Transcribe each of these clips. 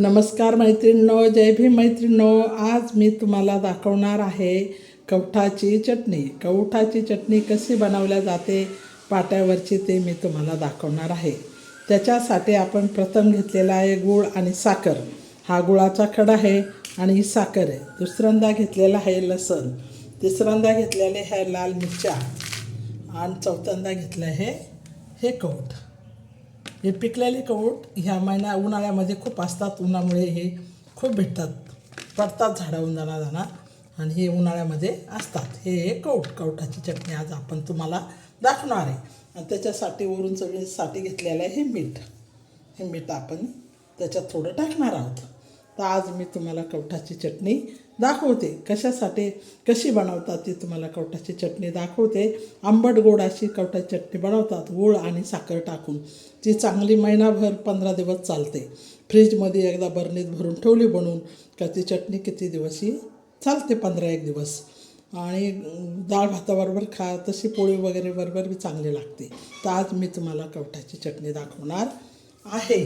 नमस्कार मैत्रिणींनो जय भीम मैत्रिणींनो. आज मी तुम्हाला दाखवणार आहे कवठाची चटणी. कवठाची चटणी कशी बनवल्या जाते पाट्यावरची ते मी तुम्हाला दाखवणार आहे. त्याच्यासाठी आपण प्रथम घेतलेला आहे गूळ आणि साखर. हा गुळाचा खडा आहे आणि ही साखर आहे. दुसऱ्यांदा घेतलेला आहे लसण. तिसऱ्यांदा घेतलेले आहे लाल मिरच्या. आणि चौथ्यांदा घेतलं आहे हे कवठ. हे पिकलेले कवट ह्या महिन्या उन्हाळ्यामध्ये खूप असतात. उन्हामुळे हे खूप भेटतात. पडतात झाडं जाणार जाणार आणि हे उन्हाळ्यामध्ये असतात. हे हे कवट कवठाची चटणी आज आपण तुम्हाला दाखवणार आहे. आणि त्याच्यासाठी वरून सगळीसाठी घेतलेलं आहे हे मीठ. हे मीठ आपण त्याच्यात थोडं टाकणार आहोत. तर आज मी तुम्हाला कवठाची चटणी दाखवते कशासाठी कशी बनवतात ती तुम्हाला कवटाची चटणी दाखवते. आंबट गोड अशी कवटाची चटणी बनवतात गूळ आणि साखर टाकून. ती चांगली महिनाभर पंधरा दिवस चालते. फ्रीजमध्ये एकदा बरणीत भरून ठेवली बनवून का ती चटणी किती दिवसही चालते पंधरा एक दिवस. आणि डाळ भाताबरोबर खा तशी पोळी वगैरे बरोबर बी चांगली लागते. तर आज मी तुम्हाला कवटाची चटणी दाखवणार आहे.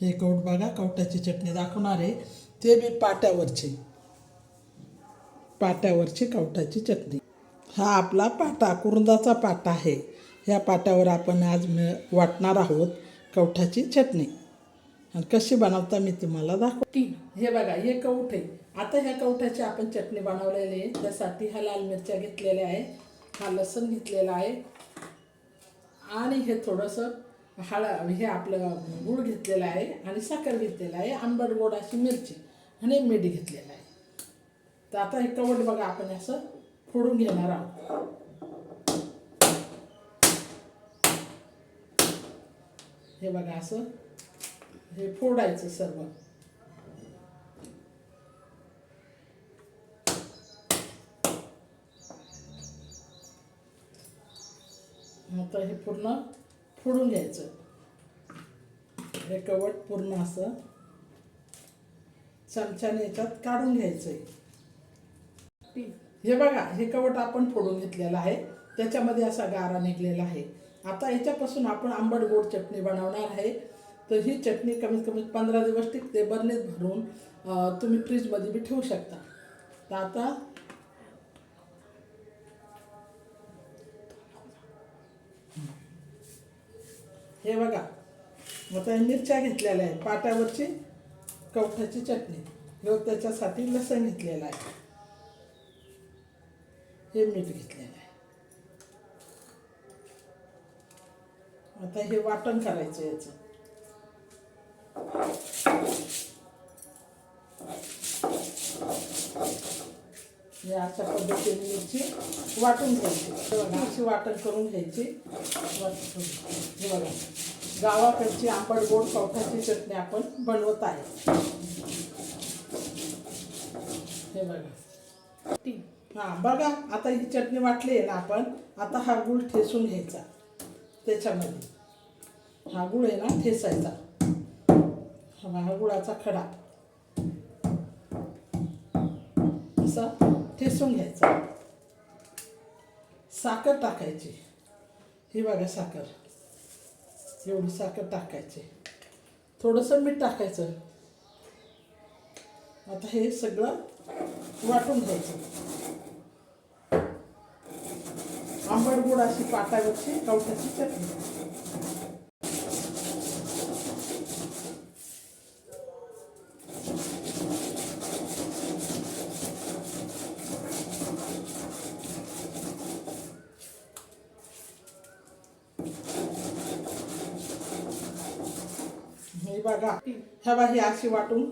हे कवट बघा कवटाची चटणी दाखवणार आहे. ते बी पाट्यावरची. पाट्यावरची कवटाची चटणी हा आपला पाटा कुरुंदाचा पाटा आहे. या पाट्यावर आपण आज मिळ वाटणार आहोत कवठाची चटणी. आणि कशी बनवता मी तुम्हाला दाखवते हे बघा हे कवठ आहे. आता ह्या कवठाची आपण चटणी बनवलेली आहे. त्यासाठी ह्या लाल मिरच्या घेतलेल्या आहे. हा लसूण घेतलेला आहे. आणि हे थोडंसं हळद हे आपलं गूळ घेतलेलं आहे. आणि साखर घेतलेलं आहे. आंबट गोड अशी मिरची आणि मीठ घेतलेलं आहे. तर आता हे कवट बघा आपण असं फोडून घेणार आहोत. हे बघा असं हे फोडायचं सर्व. आता हे पूर्ण फोडून घ्यायचं. हे कवट पूर्ण असं चमच्याने याच्यात काढून घ्यायचं हे बघा हे कवट आपण फोडून घेतलेलं आहे. त्याच्यामध्ये असा गारा निघलेला आहे. आता याच्यापासून आपण आंबट गोड चटणी बनवणार आहे. तर ही चटणी कमीत कमी पंधरा दिवस टिकते. बरणीत भरून तुम्ही फ्रीजमध्ये बी ठेवू शकता. तर आता हे बघा आता मिरच्या घेतलेल्या आहेत. पाट्यावरची कवठाची चटणी. ह्यो त्याच्यासाठी लसण घेतलेलं आहे. हे मीठ घेतलेलं आहे. आता हे वाटण करायचं याचं. अशा पद्धतीने मिरची वाटून घ्यायची. हे वाटण करून घ्यायची. हे बघा. गावाकडची आंबट गोड कवठाची चटणी आपण बनवत आहे. हे बघा. हां बघा आता ही चटणी वाटली आहे ना आपण आता हा गूळ ठेसून घ्यायचा त्याच्यामध्ये. हा गूळ आहे ना ठेसायचा हा हा गुळाचा खडा. असा ठेसून घ्यायचा. साखर टाकायची. ही बघा साखर. एवढी साखर टाकायची. थोडंसं मीठ टाकायचं. आता हे सगळं वाटून घ्यायचं. आंबट गोड अशी पाटावरची कवठाची चटणी. हे बघा ह्या बा ही अशी वाटून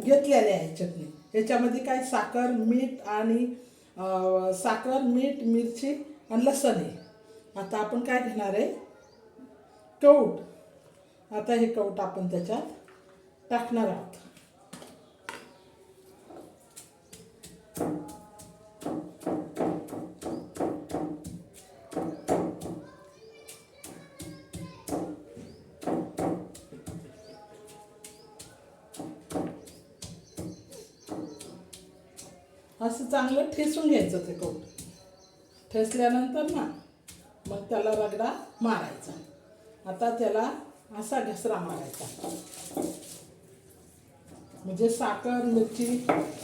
घेतलेली आहे चटणी. याच्यामध्ये काय साखर मीठ आणि साखर मीठ मिरची आणि लसण आहे. आता आपण काय घेणार आहे? कौट आता हे कौट आपण त्याच्यात टाकणार आहोत. असं चांगलं ठेसून घ्यायचं ते कौट ठेसल्यानंतर ना मग त्याला रगडा मारायचा. आता त्याला असा घसरा मारायचा. म्हणजे साखर मिरची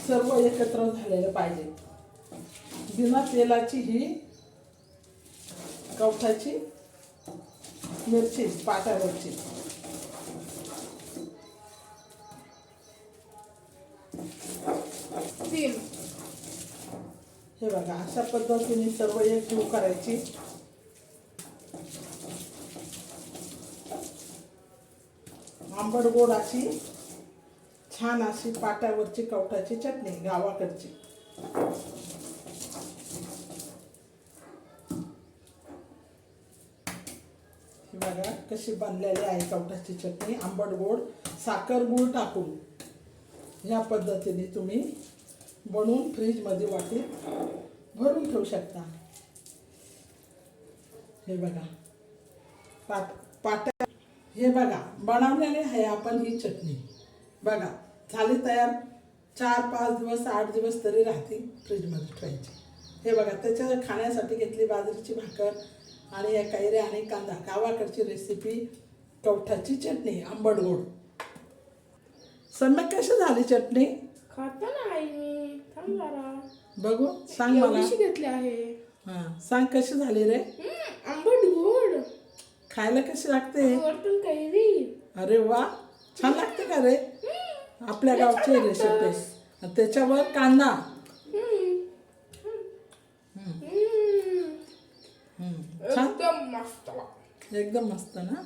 सर्व एकत्र झालेलं पाहिजे. बिना तेलाची ही कवठाची मिरची पाट्यावरची हे बघा अशा पद्धतीने सर्व एकजीव करायची. आंबट गोड अशी छान अशी पाट्यावरची कवठाची चटणी गावाकडची. बघा कशी बनलेली आहे कवठाची चटणी आंबट गोड साखर गूळ टाकून. ह्या पद्धतीने तुम्ही बनवून फ्रीजमध्ये वाटी भरून ठेवू शकता. हे बघा. पाट पाट्या हे बघा. बनवलेले आहे आपण ही चटणी. बघा. झाली तयार चार पाच दिवस आठ दिवस तरी राहते फ्रीजमध्ये ठेवायची. हे बघा. त्याच्या खाण्यासाठी घेतली बाजरीची भाकर आणि या कैरे आणि कांदा. गावाकडची रेसिपी कवठाची चटणी आंबट गोड. सम्यक कशी झाली चटणी? खाता ना आई मी. थांब बघू सांग मला. एवढीशी घेतली आहे. हां सांग कशी झाली रे? हम्म, आंबट गोड. खायला कशी लागते? कैरी. अरे वा छान लागते का रे? आपल्या गावची रेसिपी आणि त्याच्यावर कांदा. हम्म. हम्म. हम्म. छान. एकदम मस्त ना?